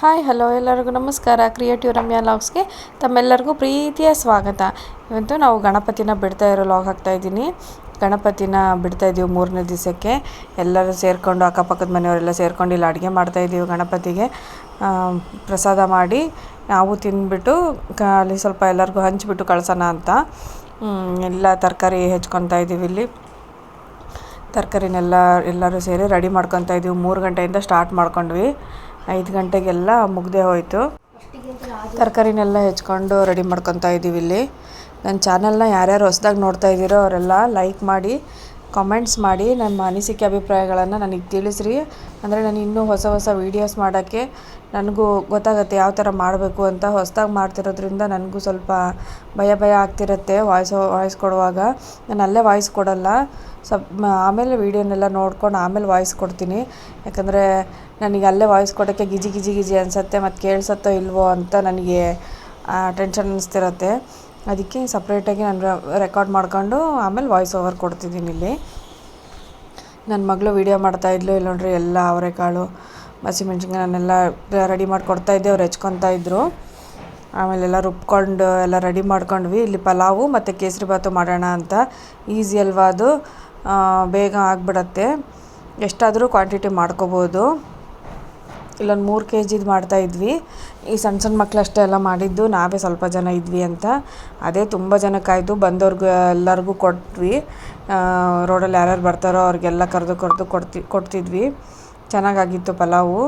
Hi hello ಎಲ್ಲರಿಗೂ ನಮಸ್ಕಾರ. Creative Ramya ಲಾಗ್ಸ್ಗೆ ತಮ್ಮೆಲ್ಲರಿಗೂ ಪ್ರೀತಿಯ ಸ್ವಾಗತ. ಇವತ್ತು ನಾವು ಗಣಪತಿನ ಬಿಡ್ತಾ ಇರೋ ಲಾಗ್ ಹಾಕ್ತಾ ಇದ್ದೀನಿ. ಗಣಪತಿನ ಬಿಡ್ತಾ ಇದ್ದೀವಿ ಮೂರನೇ ದಿವಸಕ್ಕೆ. ಎಲ್ಲರೂ ಸೇರಿಕೊಂಡು, ಅಕ್ಕಪಕ್ಕದ ಮನೆಯವರೆಲ್ಲ ಸೇರ್ಕೊಂಡು ಇಲ್ಲಿ ಅಡುಗೆ ಮಾಡ್ತಾ ಇದ್ದೀವಿ ಗಣಪತಿಗೆ. ಪ್ರಸಾದ ಮಾಡಿ ನಾವು ತಿಂದ್ಬಿಟ್ಟು ಅಲ್ಲಿ ಸ್ವಲ್ಪ ಎಲ್ಲರಿಗೂ ಹಂಚಿಬಿಟ್ಟು ಕಳ್ಸೋಣ ಅಂತ. ಎಲ್ಲ ತರಕಾರಿ ಹೆಚ್ಕೊತಾ ಇದ್ದೀವಿ ಇಲ್ಲಿ. ತರಕಾರಿನೆಲ್ಲ ಎಲ್ಲರೂ ಸೇರಿ ರೆಡಿ ಮಾಡ್ಕೊತಾ ಇದ್ದೀವಿ ಮೂರು ಗಂಟೆಯಿಂದ ಸ್ಟಾರ್ಟ್ ಮಾಡ್ಕೊಂಡ್ವಿ. ಐದು ಗಂಟೆಗೆಲ್ಲ ಮುಗ್ದೇ ಹೋಯಿತು. ತರಕಾರಿನೆಲ್ಲ ಹೆಚ್ಕೊಂಡು ರೆಡಿ ಮಾಡ್ಕೊತಾ ಇದ್ದೀವಿ ಇಲ್ಲಿ. ನನ್ನ ಚಾನಲ್ನ ಯಾರ್ಯಾರು ಹೊಸ್ದಾಗಿ ನೋಡ್ತಾ ಇದ್ದೀರೋ ಅವರೆಲ್ಲ ಲೈಕ್ ಮಾಡಿ ಕಾಮೆಂಟ್ಸ್ ಮಾಡಿ ನಮ್ಮ ಅನಿಸಿಕೆ ಅಭಿಪ್ರಾಯಗಳನ್ನು ನನಗೆ ತಿಳಿಸ್ರಿ. ಅಂದರೆ ನಾನು ಇನ್ನೂ ಹೊಸ ಹೊಸ ವೀಡಿಯೋಸ್ ಮಾಡೋಕ್ಕೆ ನನಗೂ ಗೊತ್ತಾಗುತ್ತೆ ಯಾವ ಥರ ಮಾಡಬೇಕು ಅಂತ. ಹೊಸದಾಗಿ ಮಾಡ್ತಿರೋದ್ರಿಂದ ನನಗೂ ಸ್ವಲ್ಪ ಭಯ ಭಯ ಆಗ್ತಿರುತ್ತೆ ವಾಯ್ಸ್ ವಾಯ್ಸ್ ಕೊಡುವಾಗ. ನಾನು ಅಲ್ಲೇ ವಾಯ್ಸ್ ಕೊಡಲ್ಲ. ಸ್ವಲ್ಪ ಆಮೇಲೆ ವೀಡಿಯೋನೆಲ್ಲ ನೋಡ್ಕೊಂಡು ಆಮೇಲೆ ವಾಯ್ಸ್ ಕೊಡ್ತೀನಿ. ಯಾಕಂದರೆ ನನಗೆ ಅಲ್ಲೇ ವಾಯ್ಸ್ ಕೊಡೋಕ್ಕೆ ಗಿಜಿ ಗಿಜಿ ಗಿಜಿ ಅನಿಸುತ್ತೆ ಮತ್ತು ಕೇಳಿಸತ್ತೋ ಇಲ್ವೋ ಅಂತ ನನಗೆ ಟೆನ್ಷನ್ ಅನಿಸ್ತಿರತ್ತೆ. ಅದಕ್ಕೆ ಸಪ್ರೇಟಾಗಿ ನಾನು ರೆಕಾರ್ಡ್ ಮಾಡ್ಕೊಂಡು ಆಮೇಲೆ ವಾಯ್ಸ್ ಓವರ್ ಕೊಡ್ತಿದ್ದೀನಿ ಇಲ್ಲಿ. ನನ್ನ ಮಗಳು ವೀಡಿಯೋ ಮಾಡ್ತಾಯಿದ್ಲು ಇಲ್ಲ ನೋಡ್ರಿ ಎಲ್ಲ ಅವರೆಕಾಳು ಹಸಿಮೆಣ್ಸಿನ್ಕಾಯಿ ನಾನೆಲ್ಲ ರೆಡಿ ಮಾಡಿ ಕೊಡ್ತಾಯಿದ್ದೆ ಅವ್ರು ಹೆಚ್ಕೊತಾ ಇದ್ದರು ಆಮೇಲೆ ಎಲ್ಲ ರುಬ್ಕೊಂಡು ಎಲ್ಲ ರೆಡಿ ಮಾಡ್ಕೊಂಡ್ವಿ. ಇಲ್ಲಿ ಪಲಾವು ಮತ್ತು ಕೇಸರಿ ಬಾತು ಮಾಡೋಣ ಅಂತ. ಈಸಿ ಅಲ್ವಾ ಅದು? ಬೇಗ ಆಗಿಬಿಡತ್ತೆ. ಎಷ್ಟಾದರೂ ಕ್ವಾಂಟಿಟಿ ಮಾಡ್ಕೋಬೋದು. ಇಲ್ಲೊಂದು ಮೂರು ಕೆ ಜಿದು ಮಾಡ್ತಾಯಿದ್ವಿ ಈ ಸಣ್ಣ ಸಣ್ಣ ಮಕ್ಳು ಅಷ್ಟೇ ಎಲ್ಲ ಮಾಡಿದ್ದು, ನಾವೇ ಸ್ವಲ್ಪ ಜನ ಇದ್ವಿ ಅಂತ. ಅದೇ ತುಂಬ ಜನಕ್ಕಾಯಿತು ಬಂದವ್ರಿಗೂ ಎಲ್ಲರಿಗೂ ಕೊಟ್ವಿ. ರೋಡಲ್ಲಿ ಯಾರ್ಯಾರು ಬರ್ತಾರೋ ಅವ್ರಿಗೆಲ್ಲ ಕರೆದು ಕರೆದು ಕೊಡ್ತಿ, ಕೊಡ್ತಿದ್ವಿ. ಚೆನ್ನಾಗಾಗಿತ್ತು ಪಲಾವು.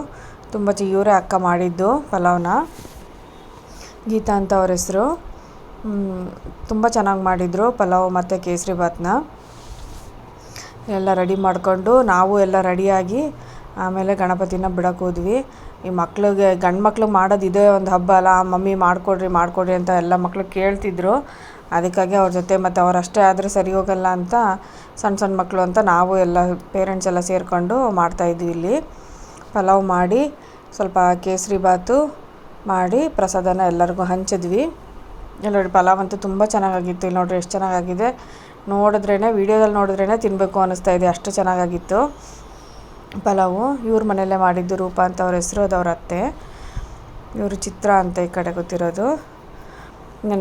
ತುಂಬ ಚಿ, ಇವರೇ ಅಕ್ಕ ಮಾಡಿದ್ದು ಪಲಾವ್ನ. ಗೀತಾ ಅಂತ ಅವ್ರ ಹೆಸರು. ತುಂಬ ಚೆನ್ನಾಗಿ ಮಾಡಿದರು ಪಲಾವ್ ಮತ್ತು ಕೇಸರಿ ಭಾತ್ನ. ಎಲ್ಲ ರೆಡಿ ಮಾಡಿಕೊಂಡು ನಾವು ಎಲ್ಲ ರೆಡಿಯಾಗಿ ಆಮೇಲೆ ಗಣಪತಿನ ಬಿಡಕ್ಕೆ ಹೋದ್ವಿ. ಈ ಮಕ್ಳಿಗೆ, ಗಂಡು ಮಕ್ಳಿಗೆ ಮಾಡೋದು ಇದೇ ಒಂದು ಹಬ್ಬ ಅಲ್ಲ, ಮಮ್ಮಿ ಮಾಡಿಕೊಡ್ರಿ ಮಾಡಿಕೊಡ್ರಿ ಅಂತ ಎಲ್ಲ ಮಕ್ಕಳು ಕೇಳ್ತಿದ್ರು. ಅದಕ್ಕಾಗಿ ಅವ್ರ ಜೊತೆ ಮತ್ತು ಅವ್ರು ಅಷ್ಟೇ ಆದರೆ ಸರಿ ಹೋಗಲ್ಲ ಅಂತ ಸಣ್ಣ ಸಣ್ಣ ಮಕ್ಕಳು ಅಂತ ನಾವು ಎಲ್ಲ ಪೇರೆಂಟ್ಸ್ ಎಲ್ಲ ಸೇರಿಕೊಂಡು ಮಾಡ್ತಾಯಿದ್ವಿ ಇಲ್ಲಿ. ಪಲಾವ್ ಮಾಡಿ, ಸ್ವಲ್ಪ ಕೇಸರಿ ಬಾತು ಮಾಡಿ, ಪ್ರಸಾದನ ಎಲ್ಲರಿಗೂ ಹಂಚಿದ್ವಿ. ಇಲ್ಲಿ ನೋಡಿ ಪಲಾವ್ ಅಂತೂ ತುಂಬ ಚೆನ್ನಾಗಾಗಿತ್ತು. ಇಲ್ಲಿ ನೋಡ್ರಿ ಎಷ್ಟು ಚೆನ್ನಾಗಾಗಿದೆ. ನೋಡಿದ್ರೇ ವೀಡಿಯೋದಲ್ಲಿ ನೋಡಿದ್ರೇ ತಿನ್ನಬೇಕು ಅನ್ನಿಸ್ತಾ ಇದೆ. ಅಷ್ಟು ಚೆನ್ನಾಗಾಗಿತ್ತು. ಪಲಾವು, ಇವ್ರ ಮನೆಯಲ್ಲೇ ಮಾಡಿದ್ದು ರೂಪ ಅಂತ ಅವ್ರ ಹೆಸರು ಅದು ಅವ್ರ ಅತ್ತೆ. ಇವರು ಚಿತ್ರ ಅಂತ ಈ ಕಡೆ ಗೊತ್ತಿರೋದು.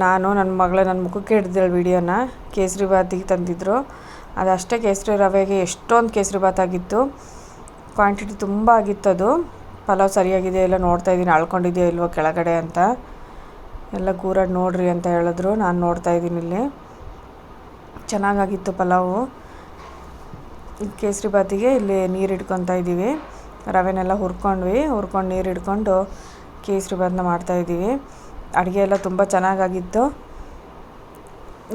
ನಾನು ನನ್ನ ಮಗಳು ನನ್ನ ಮುಖಕ್ಕೆ ಹಿಡ್ದಿಳು ವಿಡಿಯೋನ ಕೇಸರಿ ಬಾತಿಗೆ ತಂದಿದ್ದರು ಅದಷ್ಟೇ ಕೇಸರಿ ರವೆಗೆ ಎಷ್ಟೊಂದು ಕೇಸರಿ ಬಾತ್ ಆಗಿತ್ತು. ಕ್ವಾಂಟಿಟಿ ತುಂಬ ಆಗಿತ್ತು ಅದು. ಪಲಾವ್ ಸರಿಯಾಗಿದೆ ಇಲ್ಲ ನೋಡ್ತಾ ಇದ್ದೀನಿ, ಅಳ್ಕೊಂಡಿದೆಯೋ ಇಲ್ವೋ ಕೆಳಗಡೆ ಅಂತ. ಎಲ್ಲ ಕೂರಾಡಿ ನೋಡ್ರಿ ಅಂತ ಹೇಳಿದ್ರು. ನಾನು ನೋಡ್ತಾ ಇದ್ದೀನಿ ಇಲ್ಲಿ. ಚೆನ್ನಾಗಾಗಿತ್ತು ಪಲಾವು. ಕೇಸರಿ ಬಾತಿಗೆ ಇಲ್ಲಿ ನೀರು ಇಟ್ಕೊತಾ ಇದ್ದೀವಿ ರವೆನೆಲ್ಲ ಹುರ್ಕೊಂಡ್ವಿ. ಹುರ್ಕೊಂಡು ನೀರು ಇಟ್ಕೊಂಡು ಕೇಸರಿ ಬಾತನ್ನ ಮಾಡ್ತಾಯಿದ್ದೀವಿ ಅಡುಗೆ ಎಲ್ಲ ತುಂಬ ಚೆನ್ನಾಗಾಗಿತ್ತು.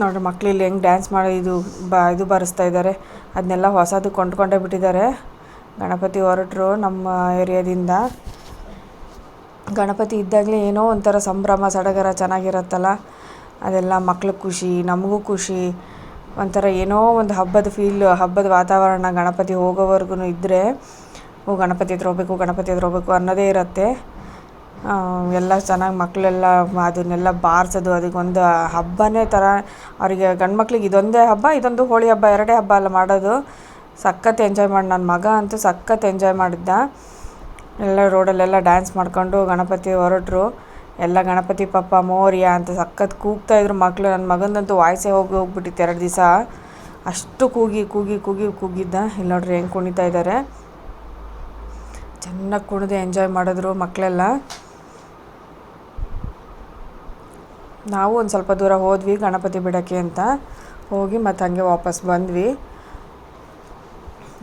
ನೋಡ್ರಿ ಮಕ್ಳು ಇಲ್ಲಿ ಹೆಂಗೆ ಡ್ಯಾನ್ಸ್ ಮಾಡಿ, ಇದು ಬ, ಇದು ಬರೆಸ್ತಾ ಇದ್ದಾರೆ ಅದನ್ನೆಲ್ಲ ಹೊಸದು ಕೊಂಡ್ಕೊಂಡೇ ಬಿಟ್ಟಿದ್ದಾರೆ ಗಣಪತಿ ಹೊರಟರು ನಮ್ಮ ಏರಿಯಾದಿಂದ. ಗಣಪತಿ ಇದ್ದಾಗಲೇ ಏನೋ ಒಂಥರ ಸಂಭ್ರಮ, ಸಡಗರ ಚೆನ್ನಾಗಿರತ್ತಲ್ಲ. ಅದೆಲ್ಲ ಮಕ್ಳಿಗೆ ಖುಷಿ, ನಮಗೂ ಖುಷಿ. ಒಂಥರ ಏನೋ ಒಂದು ಹಬ್ಬದ ಫೀಲ್ ಹಬ್ಬದ ವಾತಾವರಣ ಗಣಪತಿ ಹೋಗೋವರೆಗೂ ಇದ್ದರೆ ಓ ಗಣಪತಿ ಹತ್ರ ಹೋಗ್ಬೇಕು, ಗಣಪತಿ ಹತ್ರ ಹೋಗ್ಬೇಕು ಅನ್ನೋದೇ ಇರುತ್ತೆ. ಎಲ್ಲ ಚೆನ್ನಾಗಿ ಮಕ್ಕಳೆಲ್ಲ ಅದನ್ನೆಲ್ಲ ಬಾರಿಸೋದು, ಅದಕ್ಕೊಂದು ಹಬ್ಬನೇ ಥರ ಅವರಿಗೆ ಗಂಡು ಮಕ್ಳಿಗೆ ಇದೊಂದೇ ಹಬ್ಬ, ಇದೊಂದು ಹೋಳಿ ಹಬ್ಬ, ಎರಡೇ ಹಬ್ಬ ಅಲ್ಲ ಮಾಡೋದು. ಸಖತ್ ಎಂಜಾಯ್ ಮಾಡಿ ನನ್ನ ಮಗ ಅಂತೂ ಸಖತ್ ಎಂಜಾಯ್ ಮಾಡಿದ್ದ. ಎಲ್ಲ ರೋಡಲ್ಲೆಲ್ಲ ಡ್ಯಾನ್ಸ್ ಮಾಡಿಕೊಂಡು ಗಣಪತಿ ಹೊರಟರು. ಎಲ್ಲ ಗಣಪತಿ ಪಪ್ಪ ಮೋರ್ಯ ಅಂತ ಸಖತ್ ಕೂಗ್ತಾ ಇದ್ರು ಮಕ್ಕಳು ನನ್ನ ಮಗಂದಂತೂ ವಾಯ್ಸೇ ಹೋಗಿ ಹೋಗ್ಬಿಟ್ಟಿತ್ತು ಎರಡು ದಿವಸ. ಅಷ್ಟು ಕೂಗಿ ಕೂಗಿ ಕೂಗಿ ಕೂಗಿದ್ದ ಇಲ್ಲಿ ನೋಡ್ರಿ ಹೆಂಗೆ ಕುಣಿತಾ ಇದ್ದಾರೆ ಚೆನ್ನಾಗಿ ಕುಣಿದು ಎಂಜಾಯ್ ಮಾಡಿದ್ರು ಮಕ್ಕಳೆಲ್ಲ ನಾವು ಒಂದು ಸ್ವಲ್ಪ ದೂರ ಹೋದ್ವಿ ಗಣಪತಿ ಬಿಡೋಕ್ಕೆ ಅಂತ. ಹೋಗಿ ಮತ್ತು ಹಂಗೆ ವಾಪಸ್ ಬಂದ್ವಿ.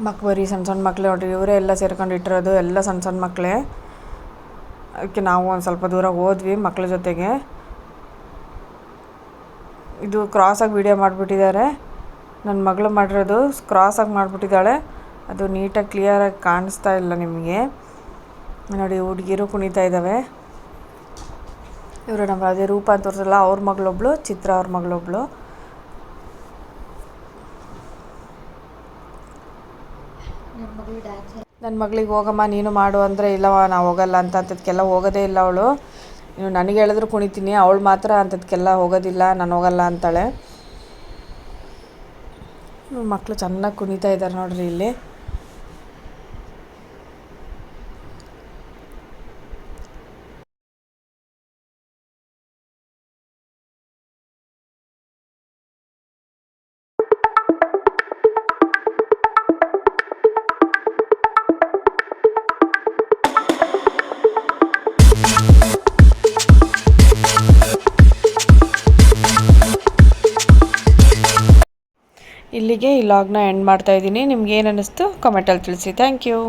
ಮಕ್ ಬರೀ ಸಣ್ಣ ಸಣ್ಣ ಮಕ್ಕಳು ನೋಡ್ರಿ, ಇವರೇ ಎಲ್ಲ ಸೇರ್ಕೊಂಡು ಇಟ್ಟಿರೋದು ಎಲ್ಲ ಸಣ್ಣ ಸಣ್ಣ ಮಕ್ಕಳೇ ಅದಕ್ಕೆ ನಾವು ಒಂದು ಸ್ವಲ್ಪ ದೂರ ಹೋದ್ವಿ ಮಕ್ಕಳ ಜೊತೆಗೆ. ಇದು ಕ್ರಾಸಾಗಿ ವೀಡಿಯೋ ಮಾಡಿಬಿಟ್ಟಿದ್ದಾರೆ. ನನ್ನ ಮಗಳು ಮಾಡಿರೋದು ಕ್ರಾಸಾಗಿ ಮಾಡಿಬಿಟ್ಟಿದ್ದಾಳೆ. ಅದು ನೀಟಾಗಿ ಕ್ಲಿಯರಾಗಿ ಕಾಣಿಸ್ತಾ ಇಲ್ಲ ನಿಮಗೆ. ನೋಡಿ, ಹುಡುಗಿರು ಕುಣಿತಾ ಇದ್ದಾವೆ. ಇವರು ನಮ್ಮ ಅದೇ ರೂಪ ಅಂತ ತೋರಿಸಲ್ಲ ಅವ್ರ ಮಗಳೊಬ್ಳು, ಚಿತ್ರ ಅವ್ರ ಮಗಳೊಬ್ಳು. ನನ್ನ ಮಗಳಿಗೆ ಹೋಗಮ್ಮ, ನೀನು ಮಾಡು ಅಂದರೆ ಇಲ್ಲವ ನಾನು ಹೋಗಲ್ಲ ಅಂತ ಅಂಥದ್ಕೆಲ್ಲ ಹೋಗೋದೇ ಇಲ್ಲ ಅವಳು. ನೀವು ನನಗೆ ಹೇಳಿದ್ರು ಕುಣಿತೀನಿ, ಅವಳು ಮಾತ್ರ ಅಂಥದ್ಕೆಲ್ಲ ಹೋಗೋದಿಲ್ಲ, ನಾನು ಹೋಗಲ್ಲ ಅಂತಾಳೆ. ಮಕ್ಕಳು ಚೆನ್ನಾಗಿ ಕುಣಿತಾ ಇದ್ದಾರೆ ನೋಡ್ರಿ ಇಲ್ಲಿ. ಇಲ್ಲಿಗೆ ಈ ಲಾಗ್ನ ಎಂಡ್ ಮಾಡ್ತಾ ಇದ್ದೀನಿ. ನಿಮ್ಗೆ ಏನು ಅನ್ನಿಸ್ತು? ಕಮೆಂಟಲ್ಲಿ ತಿಳಿಸಿ. Thank you